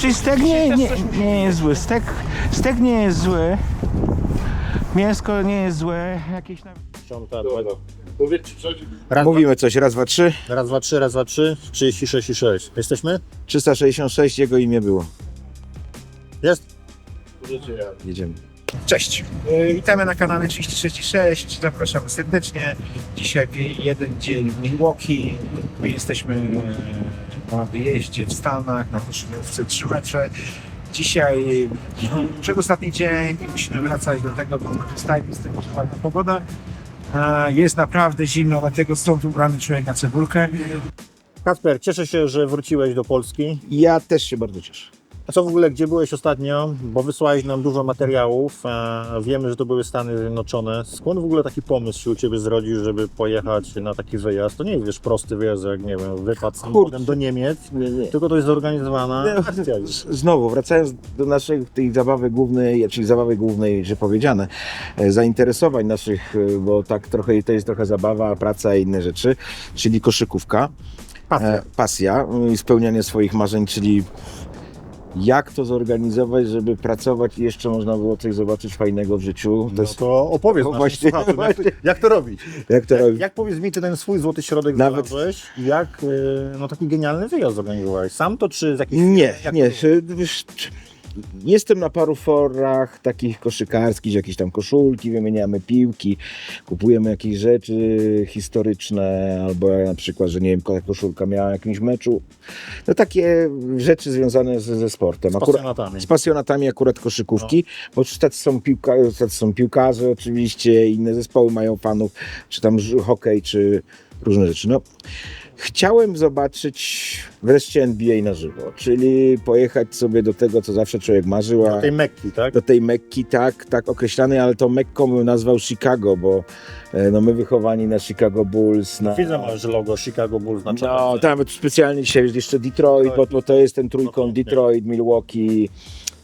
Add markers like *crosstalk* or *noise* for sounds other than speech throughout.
A czy stek nie, nie, nie jest zły? Stek, stek nie jest zły. Mięsko nie jest złe. Jakieś tam... Raz, Mówimy coś, raz, dwa, trzy. dwa, raz, dwa, trzy, raz, dwa, trzy, 36 i 6. Jesteśmy? 366, jego imię było. Jest? Jedziemy. Cześć. Yy, Witamy na kanale 366. Zapraszamy serdecznie. Dzisiaj jeden dzień w Milwaukee. My jesteśmy e, na wyjeździe w Stanach, na koszykówce 3 mecze. Dzisiaj przedostatni dzień i musimy wracać do tego, bo korzystajmy z tego, że ładna pogoda. E, Jest naprawdę zimno, dlatego stąd ubrany człowiek na cebulkę. Kasper, cieszę się, że wróciłeś do Polski. Ja też się bardzo cieszę. A co w ogóle, gdzie byłeś ostatnio? Bo wysłałeś nam dużo materiałów. E, wiemy, że to były Stany Zjednoczone. Skąd w ogóle taki pomysł się u Ciebie zrodził, żeby pojechać na taki wyjazd? To nie jest, wiesz, prosty wyjazd, jak nie wiem, wypad samochodem do Niemiec, Nie, nie. tylko to jest zorganizowana No, akcja. Znowu, wracając do naszej tej zabawy głównej, czyli zabawy głównej, że powiedziane, e, zainteresowań naszych, e, bo tak trochę to jest trochę zabawa, praca i inne rzeczy, czyli koszykówka, Pasja. e, pasja i spełnianie swoich marzeń, czyli jak to zorganizować, żeby pracować i jeszcze można było coś zobaczyć fajnego w życiu. To No jest, to opowiedz No właśnie, słuchaczom, jak, to, jak to robić? jak to Jak, robić? jak powiedz mi, ty ten swój złoty środek Nawet- znalazłeś? Jak e, no, taki genialny wyjazd zorganizowałeś? Sam to czy z jakiejś Nie? Jak nie. to- y, Jestem na paru forach takich koszykarskich, jakieś tam koszulki, wymieniamy piłki, kupujemy jakieś rzeczy historyczne, albo na przykład, że nie wiem, koszulka miała w jakimś meczu. No takie rzeczy związane ze, ze sportem. Z Akurat- pasjonatami. z pasjonatami akurat koszykówki, bo już tacy są, piłka, tacy są piłkarze oczywiście, inne zespoły mają fanów, czy tam hokej, czy różne rzeczy. No, chciałem zobaczyć wreszcie NBA na żywo, czyli pojechać sobie do tego, co zawsze człowiek marzył, a Do tej Mekki, tak? do tej Mekki, tak, tak określanej, ale to Mekką bym nazwał Chicago, bo no, my wychowani na Chicago Bulls, na... Widzę masz logo Chicago Bulls na No, czapce. tam specjalnie dzisiaj jeszcze Detroit, bo, bo to jest ten trójkąt No, Detroit, Milwaukee,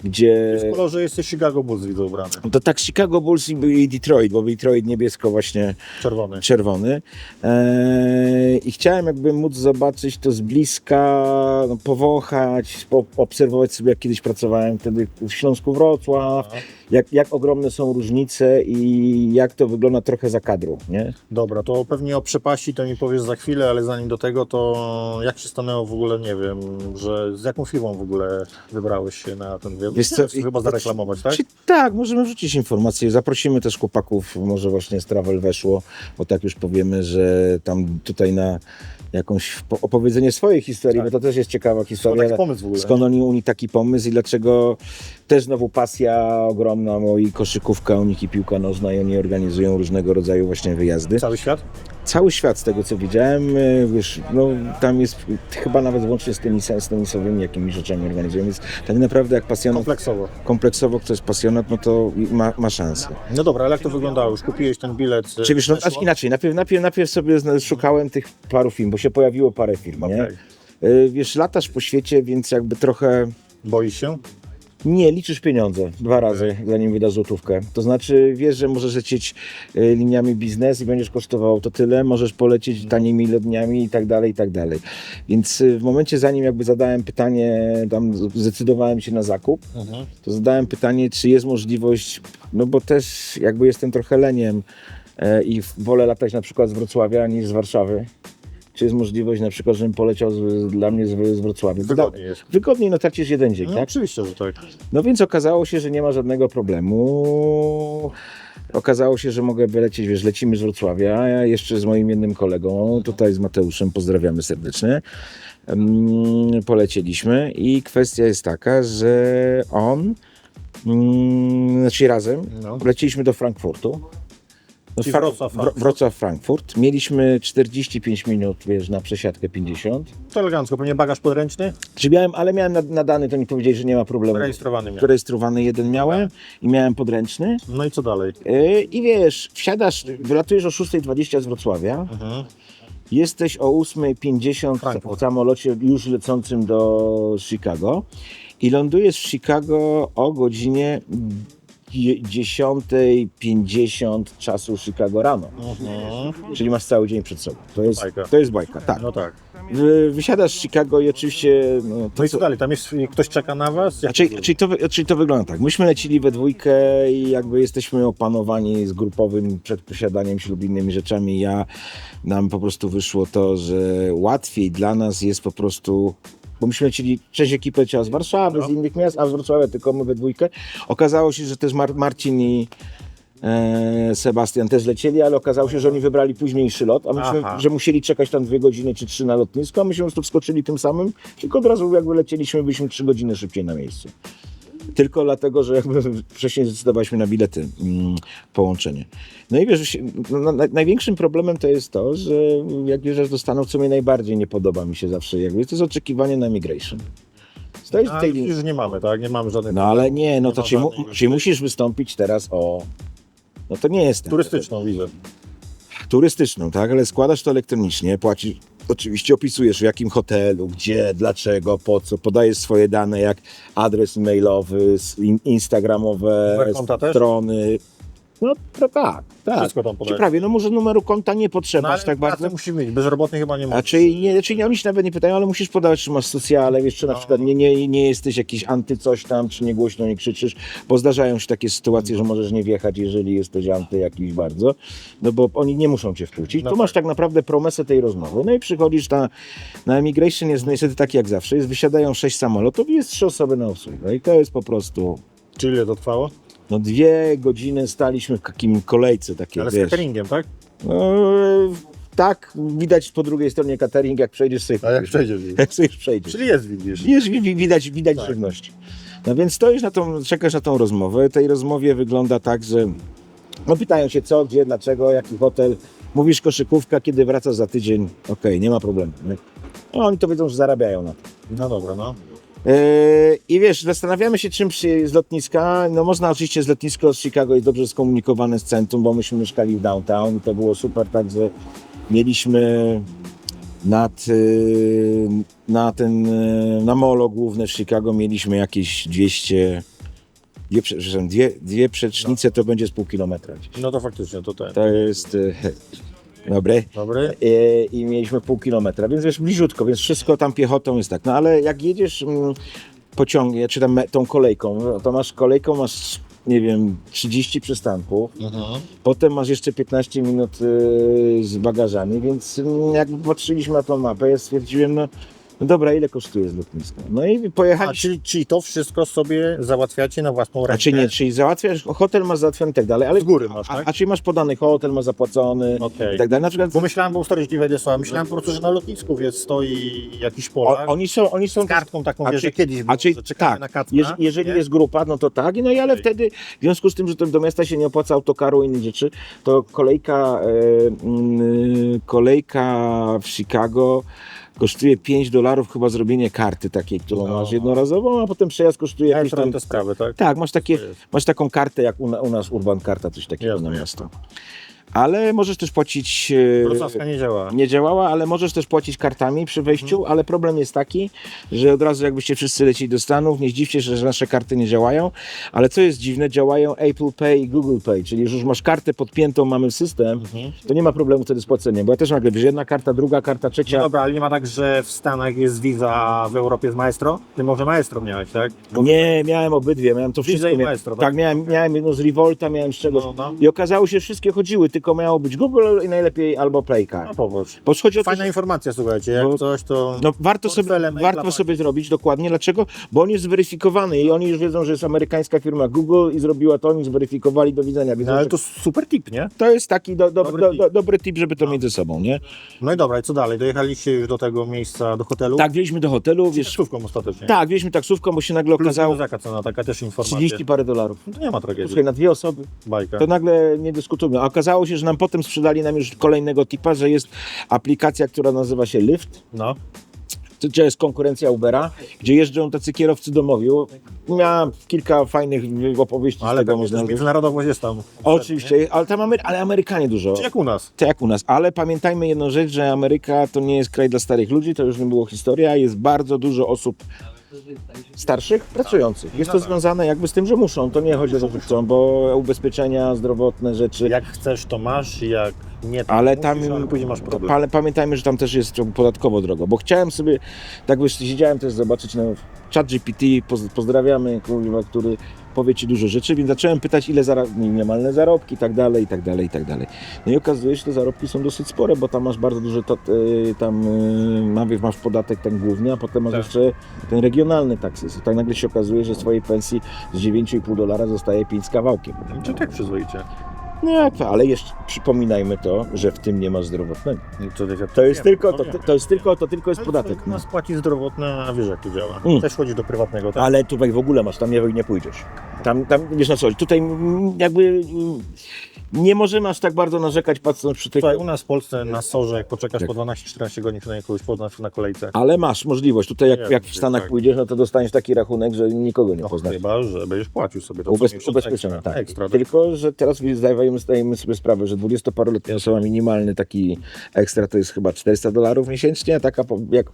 gdzie... W kolorze jesteś Chicago Bulls, widzę ubrany. To tak Chicago Bulls i- i Detroit, bo Detroit niebiesko właśnie Czerwony. czerwony. Eee, I chciałem jakby móc zobaczyć to z bliska, no, powąchać, po, obserwować sobie, jak kiedyś pracowałem wtedy w Śląsku Wrocław, Aha. Jak, jak ogromne są różnice i jak to wygląda trochę za kadru, nie? Dobra, to pewnie o przepaści to mi powiesz za chwilę, ale zanim do tego, to jak się stanęło w ogóle, nie wiem, że z jaką firmą w ogóle wybrałeś się na ten wyjazd? Wiesz co, Nie, Chyba zareklamować, tak? Czy, tak, możemy wrzucić informacje. Zaprosimy też chłopaków, może właśnie z Travel weszło, bo tak już powiemy, że tam tutaj na jakąś po- opowiedzenie swojej historii, Tak. bo to też jest ciekawa Skąd historia. taki pomysł w ogóle? Skąd oni u nich taki pomysł i dlaczego też znowu pasja ogromna, bo i koszykówka, u nich i piłka nożna i oni organizują różnego rodzaju właśnie wyjazdy. Cały świat? Cały świat z tego co widziałem, y, wiesz, no tam jest chyba nawet włącznie z tenisem, z tenisowymi jakimiś rzeczami organizują, więc tak naprawdę jak pasjonat Kompleksowo. kompleksowo kto jest pasjonat, no to ma, ma szansę. No dobra, ale jak to wyglądało? Już kupiłeś ten bilet? Czy wiesz, no, aż inaczej, najpierw, najpierw, najpierw sobie szukałem tych paru film, bo się pojawiło parę film, nie? Okej. Y, Wiesz, latasz po świecie, więc jakby trochę Boisz się? Nie liczysz pieniądze dwa razy, zanim wydasz złotówkę. To znaczy, wiesz, że możesz lecieć y, liniami biznes i będziesz kosztowało to tyle, możesz polecieć tanimi lotniami i tak dalej, i tak dalej. Więc y, w momencie, zanim jakby zadałem pytanie, tam zdecydowałem się na zakup, Mhm. to zadałem pytanie, czy jest możliwość, no bo też jakby jestem trochę leniem e, i wolę latać na przykład z Wrocławia niż z Warszawy. Czy jest możliwość na przykład, żebym poleciał z, dla mnie z, z Wrocławia? Wygodnie jest. Wygodniej, no tracisz jeden dzień, No tak? oczywiście, że tak. No więc okazało się, że nie ma żadnego problemu. Okazało się, że mogę wylecieć, wiesz, lecimy z Wrocławia, ja jeszcze z moim jednym kolegą, tutaj z Mateuszem, pozdrawiamy serdecznie, mm, polecieliśmy i kwestia jest taka, że on, mm, znaczy razem, No. leciliśmy do Frankfurtu. No, Wrocław. Wrocław, Frankfurt. Mieliśmy 45 minut, wiesz, na przesiadkę 50. To elegancko. Pewnie bagaż podręczny? Czy miałem, ale miałem nad- nadany, to mi powiedzieli, że nie ma problemu. Rejestrowany miał. Zarejestrowany jeden miałem i miałem podręczny. No i co dalej? Yy, I wiesz, wsiadasz, wylatujesz o 6.20 z Wrocławia, Mhm. jesteś o 8.50 Frankfurt. w samolocie już lecącym do Chicago i lądujesz w Chicago o godzinie 10.50 czasu Chicago rano. Mhm. Czyli masz cały dzień przed sobą. To jest, Bajka. to jest bajka, tak. No tak. Wy- Wysiadasz z Chicago i oczywiście... No, No i co dalej? Tam jest ktoś czeka na was? Jak Czyli, czyli, to, wy- czyli to wygląda tak. Myśmy lecili we dwójkę i jakby jesteśmy opanowani z grupowym przed posiadaniem się lub innymi rzeczami. Ja, nam po prostu wyszło to, że łatwiej dla nas jest po prostu bo myśmy lecieli, część ekipy leciała z Warszawy, z innych miast, a z Wrocławia tylko my we dwójkę. Okazało się, że też Mar- Marcin i e, Sebastian też lecieli, ale okazało się, że oni wybrali późniejszy lot, a myśmy, Aha. że musieli czekać tam dwie godziny czy trzy na lotnisko, a myśmy po prostu wskoczyli tym samym, tylko od razu jakby lecieliśmy, byliśmy trzy godziny szybciej na miejscu. Tylko dlatego, że jakby wcześniej zdecydowaliśmy na bilety, mm, połączenie. No i wiesz, się- no, na, największym problemem to jest to, że jak wjeżdżasz do Stanów, co mnie najbardziej nie podoba mi się zawsze, jakby, to jest oczekiwanie na migration. Stoisz w A, tej już nie mamy, tak? Nie mamy żadnych No ale nie, no Nie to czyli, mu, czyli musisz wystąpić teraz o... No to nie jest turystyczną wizę. turystyczną, tak? Ale składasz to elektronicznie, płacisz, oczywiście opisujesz w jakim hotelu, gdzie, dlaczego, po co, podajesz swoje dane jak adres in- instagramowe konta też? No to tak, tak. Wszystko tam Czy podajesz. prawie, no może numeru konta nie potrzeba No, aż ale tak pracę bardzo. musimy mieć, bezrobotny chyba nie A może. czy nie, czy nie, oni się nawet nie pytają, ale musisz podawać, czy masz socjale, wiesz, czy na No. przykład nie, nie, nie jesteś jakiś anty coś tam, czy nie głośno nie krzyczysz, bo zdarzają się takie sytuacje, że możesz nie wjechać, jeżeli jesteś anty jakiś bardzo, no bo oni nie muszą cię wpuścić. No tu tak. masz tak naprawdę promesę tej rozmowy. No i przychodzisz na, na immigration, jest niestety tak jak zawsze, jest, wysiadają sześć samolotów i jest trzy osoby na obsługę i to jest po prostu... Czy ile to trwało? No dwie godziny staliśmy w takim kolejce takiej, Ale z wiesz. cateringiem, tak? No, tak, widać po drugiej stronie catering, jak przejdziesz sobie. A jak przejdziesz? *laughs* Jak sobie przejdziesz. Czyli jest, widzisz. Jest, wi- wi- widać, widać Tak. żywność. No więc stoisz na tą, czekasz na tą rozmowę. Tej rozmowie wygląda tak, że no pytają się co, gdzie, dlaczego, jaki hotel. Mówisz koszykówka, kiedy wracasz za tydzień. Okej, nie ma problemu. nie? No oni to wiedzą, że zarabiają na to. No dobra, no. Yy, I wiesz, zastanawiamy się czym z lotniska. No można oczywiście z lotnisko z Chicago jest dobrze skomunikowane z centrum, bo myśmy mieszkali w downtown i to było super, także mieliśmy nad, yy, na ten, yy, na molo główne w Chicago mieliśmy jakieś 200, dwie, prze- przepraszam, dwie, dwie przecznice to będzie z pół kilometra. gdzieś. No to faktycznie, to ten. To jest, dobre. Dobry? I, i mieliśmy pół kilometra, więc wiesz, bliziutko, więc wszystko tam piechotą jest tak. No ale jak jedziesz mm, pociągiem, czy tam me- tą kolejką, no, to masz kolejką, masz, nie wiem, 30 przystanków, Mhm. potem masz jeszcze 15 minut y, z bagażami, więc mm, jak patrzyliśmy na tą mapę, ja stwierdziłem, no, no dobra, ile kosztuje z lotniska? No i A, pojechaliśmy. czyli, czyli to wszystko sobie załatwiacie na własną rękę? Znaczy nie, czyli załatwiasz, hotel masz załatwiony i tak dalej, ale Z góry masz, a, tak? a czyli masz podany hotel, masz zapłacony Okej. i tak dalej. Na przykład Bo myślałem, bo ustaliliście ci Władysława, myślałem po prostu, że na lotnisku wiesz, stoi jakiś o, Polak oni są, oni są z kartką taką, A wiesz, czy- że kiedyś było, A że czekamy tak, na kacpra, jeż, jeżeli nie? jest grupa, no to tak, no i ale Okej. wtedy w związku z tym, że to do miasta się nie opłaca autokaru i innych rzeczy, to kolejka, e, mm, kolejka w Chicago kosztuje 5 dolarów chyba zrobienie karty takiej, którą No. masz jednorazową, a potem przejazd kosztuje Ja jakieś tam te sprawy, tak? Tak, masz, takie, masz taką kartę jak u, u nas Urban Karta, coś takiego Jasne, na miasto. Ale możesz też płacić... e, Wrocławska nie działa. nie działała, ale możesz też płacić kartami przy wejściu, ale problem jest taki, że od razu jakbyście wszyscy lecieli do Stanów, nie zdziwcie się, że nasze karty nie działają, ale co jest dziwne, działają Apple Pay i Google Pay, czyli już masz kartę podpiętą, mamy system, Mhm. to nie ma problemu wtedy z płaceniem, bo ja też nagle, wiesz, jedna karta, druga karta, No trzecia, dobra, ale nie ma tak, że w Stanach jest Visa, a w Europie jest Maestro? Ty może Maestro miałeś, tak? Bo nie, miałem obydwie, miałem to wszystko, i Maestro, tak? tak, miałem, miałem jedno z Revolta, miałem z czegoś No, no. i okazało się, że wszystkie chodziły, tylko miało być Google i najlepiej albo No Playcard. popatrz. Bo chodzi o to, Fajna że- informacja, słuchajcie, jak Bo- coś to... No warto sobie, warto sobie zrobić dokładnie. Dlaczego? Bo on jest zweryfikowany i oni już wiedzą, że jest amerykańska firma Google i zrobiła to, oni zweryfikowali do widzenia. Wiedzą, No, ale że to super tip, nie? to jest taki do, do, Dobry do, tip. do, dobry tip, żeby to mieć ze sobą, nie? No i dobra, i co dalej? Dojechaliście już do tego miejsca, do hotelu? Tak, wbiliśmy do hotelu, wiesz, Taksówką ostatecznie. tak, wbiliśmy taksówką, bo się nagle Plus okazało jaka cena, taka też informacja. 30 parę dolarów. No to nie ma tragedii. Słuchaj, na dwie osoby, Bajka. to nagle nie dyskutujmy. A okazało się, że nam potem sprzedali nam już kolejnego tipa, że jest aplikacja, która nazywa się Lyft, No. gdzie jest konkurencja Ubera, gdzie jeżdżą tacy kierowcy domowi. Miałem kilka fajnych opowieści Ale z tego tak, można międzynarodowość jest tam. Oczywiście, ale tam Amery- ale Amerykanie dużo. Czy jak u nas? Tak jak u nas. Ale pamiętajmy jedną rzecz, że Ameryka to nie jest kraj dla starych ludzi, to już nie było historia. Jest bardzo dużo osób Starszych? Pracujących. Jest to związane jakby z tym, że muszą. To nie chodzi o to, że chcą, bo ubezpieczenia zdrowotne rzeczy. Jak chcesz, to masz, jak nie, to Ale musisz, tam, ale później masz problem. pamiętajmy, że tam też jest podatkowo drogo, bo chciałem sobie, tak wiesz, siedziałem też zobaczyć na chat GPT, poz, pozdrawiamy, kurwa, który powie Ci dużo rzeczy, więc zacząłem pytać, ile zara- minimalne zarobki i tak dalej, i tak dalej, i tak dalej. No i okazuje się, że te zarobki są dosyć spore, bo tam masz bardzo duży, to, y, tam y, najpierw masz podatek ten główny, a potem masz Tak. jeszcze ten regionalny taksys. I tak nagle się okazuje, że z Twojej pensji z 9,5 dolara zostaje 5 z kawałkiem. Czy tak przyzwoicie? No to, ale jeszcze przypominajmy to, że w tym nie ma zdrowotnego. To, To jest tylko, no to, to jest tylko, to tylko jest podatek. No. Nas płaci zdrowotne, a wiesz jak to działa. Mm. Też chodzisz do prywatnego, tak? Ale tutaj w ogóle masz, tam nie, nie pójdziesz. Tam, tam wiesz na co, tutaj jakby nie możemy aż tak bardzo narzekać patrząc przy tych... Słuchaj, u nas w Polsce na sorze, jak poczekasz Tak. po 12-14 godzin, na kogoś poznasz na kolejce. Ale masz możliwość, tutaj jak, Nie, jak w Stanach tak. pójdziesz, no to dostaniesz taki rachunek, że nikogo nie No, poznasz. chyba, że będziesz płacił sobie to. co Ubez, miesiąc ekstra, tak. Ekstra, tak. Tylko, że teraz zdajemy, zdajemy sobie sprawę, że 20-paroletnia osoba minimalny taki ekstra to jest chyba 400 dolarów miesięcznie, a taka po- jak...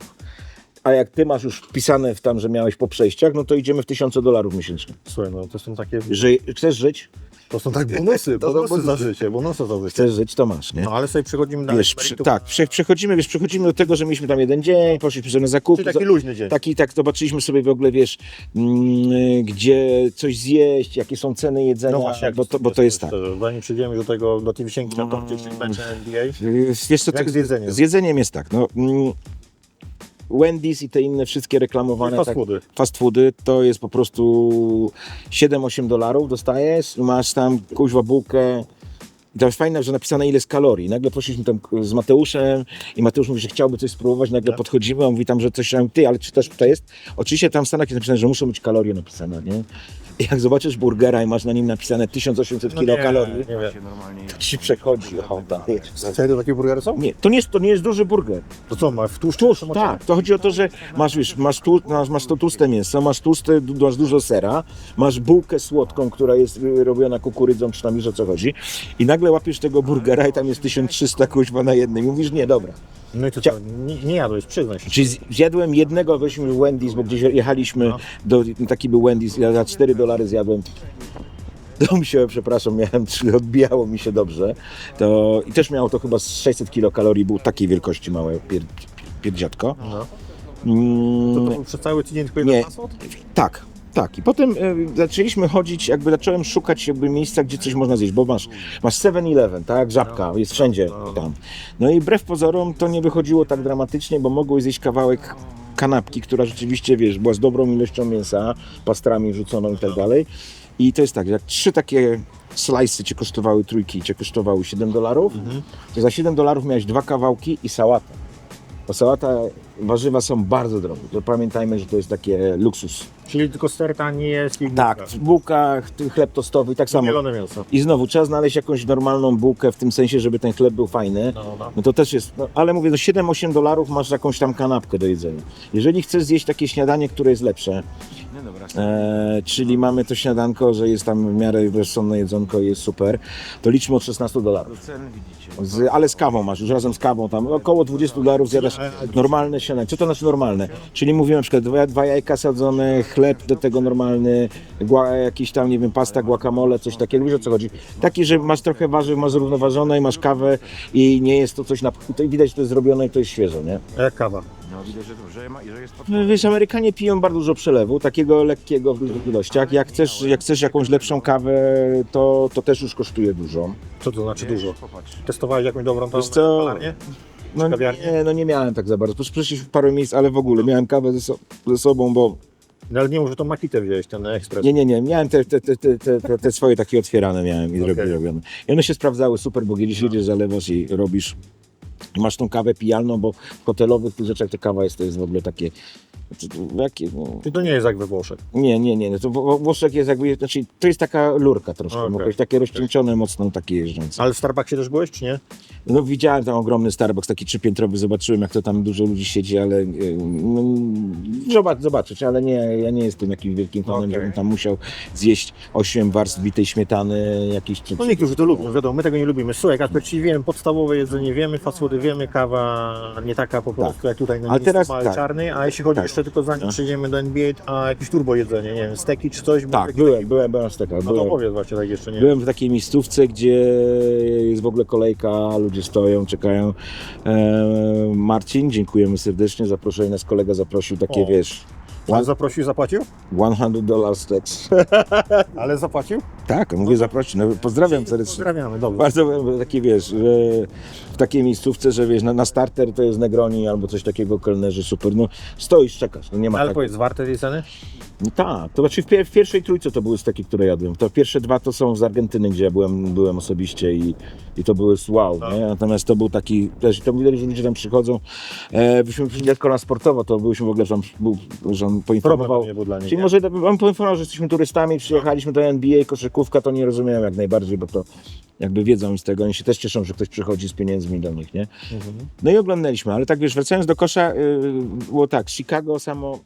A jak ty masz już wpisane w tam, że miałeś po przejściach, no to idziemy w 1000 dolarów miesięcznie. Słuchaj, no to są takie, Ży, chcesz żyć? to są tak bonusy, *laughs* To bonusy bonusy. za życie, bonusy za życie. Chcesz żyć, to masz, nie? No ale sobie przechodzimy na Wiesz, przy, tak, prze, przechodzimy, wiesz, przechodzimy do tego, że mieliśmy tam jeden dzień, poszliśmy sobie na zakupy. Czyli taki luźny dzień. Taki, tak, zobaczyliśmy sobie w ogóle, wiesz, mm, gdzie coś zjeść, jakie są ceny jedzenia, No właśnie, bo, to, bo to jest tak. Szczerze, zanim przejdziemy do tego, do tej wisienki na torcie, czyli mecze NBA, Wiesz co, Jak to- z jedzeniem? Z jedzeniem jest tak, no... Mm, Wendy's i te inne wszystkie reklamowane fast tak, foody. fast foody to jest po prostu 7-8 dolarów dostajesz, masz tam kuźwa bułkę i to jest fajne, że napisane ile jest kalorii. Nagle poszliśmy tam z Mateuszem i Mateusz mówi, że chciałby coś spróbować, nagle Tak. podchodzimy, on mówi tam, że coś tam, ty, ale czy też tutaj jest? Oczywiście tam w Stanach jest napisane, że muszą być kalorie napisane, nie? Jak zobaczysz burgera i masz na nim napisane 1800 kilokalorii, No nie wiem. to ci przechodzi ochota. Serio takie burgery są? Nie, to nie jest, to nie jest duży burger. To co, ma w tłuszczu? Tłuszcz, tak. To chodzi o to, że masz, wiesz, masz, tu, masz, masz to tłuste mięso, masz tłuste, du- masz dużo sera, masz bułkę słodką, która jest y, robiona kukurydzą, czy tam wiesz o co chodzi. I nagle łapiesz tego burgera i tam jest 1300 kuźwa na jednym. Mówisz, nie, dobra. No i to co, nie, nie jadłeś, przyznaj się. Czyli zjadłem jednego, weźmy Wendy's, bo gdzieś jechaliśmy, No. do, taki był Wendy's, ja za 4 dolary zjadłem. *laughs* To mi się, przepraszam, miałem, trzy- odbijało mi się dobrze. To, I też miało to chyba z 600 kilokalorii, był takiej wielkości małe pier, pierdziatko. No. Mm, To, to był przez cały tydzień tylko Nie. jeden masło? tak, tak. I potem e, zaczęliśmy chodzić, jakby zacząłem szukać jakby miejsca, gdzie coś można zjeść, bo masz, masz 7-Eleven, tak, żabka, jest wszędzie tam. No i wbrew pozorom to nie wychodziło tak dramatycznie, bo mogłeś zjeść kawałek kanapki, która rzeczywiście, wiesz, była z dobrą ilością mięsa, pastrami wrzuconą i tak dalej. I to jest tak, jak trzy takie slice'y cię kosztowały, trójki cię kosztowały 7 dolarów, to za 7 dolarów miałeś dwa kawałki i sałatę. Bo sałata, warzywa są bardzo drogie. To pamiętajmy, że to jest takie luksus. Czyli tylko ster tani jest i Tak, w bułkach, chleb tostowy i tak samo. Mielone mięso. I znowu trzeba znaleźć jakąś normalną bułkę w tym sensie, żeby ten chleb był fajny. No, no. No to też jest, no, ale mówię, no 7-8 dolarów masz jakąś tam kanapkę do jedzenia. Jeżeli chcesz zjeść takie śniadanie, które jest lepsze, e, czyli mamy to śniadanko, że jest tam w miarę rozsądne jedzonko i jest super, to liczmy od 16 dolarów. Z, ale z kawą masz, już razem z kawą, tam około 20 dolarów zjadasz normalne śniadanie. Co to znaczy normalne? Czyli mówimy na przykład dwa, dwa jajka sadzone, chleb do tego normalny, gła, jakiś tam, nie wiem, pasta, guacamole, coś takiego, wiesz o co chodzi? Taki, że masz trochę warzyw, masz zrównoważone i masz kawę i nie jest to coś na... i To widać, że to jest zrobione i to jest świeże, nie? A jak kawa? No, Wiesz, Amerykanie piją bardzo dużo przelewu, takiego lekkiego w dużych ilościach. Jak chcesz, jak chcesz jakąś lepszą kawę, to, to też już kosztuje dużo. Co to znaczy dużo? Testowałeś jakąś dobrą tam Wiesz co? kawiarnię? No kawiarnię? nie, no nie miałem tak za bardzo. Tu przeszliśmy w parę miejsc, ale w ogóle miałem kawę ze, so, ze sobą, bo No ale nie mów, że to makitę wziąłeś, ten ekspres. nie, nie, nie, miałem te, te, te, te, te, te, te swoje takie otwierane miałem i Okej. okay. robione. I one się sprawdzały super, bo kiedyś jedziesz, zalewasz i robisz i masz tą kawę pijalną, bo w hotelowych tych rzeczach ta kawa jest, to jest w ogóle takie jakie, no, Czy to nie jest jak we Włoszech? Nie, nie, nie. No to Włoszech jest jakby, znaczy to jest taka lurka troszkę, Okej. okay. takie rozcieńczone mocno, takie jeżdżące. Ale w Starbucksie też byłeś, czy nie? No widziałem tam ogromny Starbucks, taki trzypiętrowy, zobaczyłem jak to tam dużo ludzi siedzi, ale yy, no, Zobacz, zobaczyć, ale nie, ja nie jestem jakimś wielkim fanem, Okej. żebym tam musiał zjeść 8 warstw bitej śmietany, jakiś No niektórzy to lubią, wiadomo, my tego nie lubimy. Słuchaj, Kasper, czyli wiemy podstawowe jedzenie, wiemy, fast foody wiemy, kawa nie taka po prostu jak tutaj na Ale miejscu teraz mały tak. czarny, a jeśli chodzi Tak. jeszcze tylko zanim No. przejdziemy do NBA, a jakieś turbo jedzenie, nie wiem, steki czy coś, Tak, taki- byłem, byłem, byłem z tego. No to byłem. powiedz właśnie tak jeszcze, nie Byłem w takiej miejscówce, gdzie jest w ogóle kolejka, ludzie stoją, czekają. E, Marcin, dziękujemy serdecznie, zaproszenie nas kolega zaprosił takie, O. wiesz, Ale zaprosił, zapłacił? 100 dollars tax. *laughs* Ale zapłacił? Tak, mówię zaprosić, no, pozdrawiam serdecznie. Pozdrawiamy, dobrze. Bardzo takie, wiesz, że w takiej miejscówce, że wiesz, na, na starter to jest Negroni albo coś takiego, kelnerzy super, no stoisz, czekasz, no nie ma Ale tak. powiedz, warte tej ceny? No tak, to znaczy w, pier w pierwszej trójce to były steki, które jadłem. To pierwsze dwa to są z Argentyny, gdzie ja byłem, byłem osobiście i, i to były wow, Tak. Natomiast to był taki, też to widać, że ludzie tam przychodzą. E, byśmy przyszli jako na sportowo, to byliśmy w ogóle tam, był, że on poinformował. Nie był dla nich, Czyli nie? może on poinformował, że jesteśmy turystami, przyjechaliśmy do NBA, koszykówka, to nie rozumieją jak najbardziej, bo to jakby wiedzą z tego, oni się też cieszą, że ktoś przychodzi z pieniędzmi do nich, nie? Mhm. No i oglądaliśmy, ale tak wiesz, wracając do kosza, yy, było tak, Chicago samo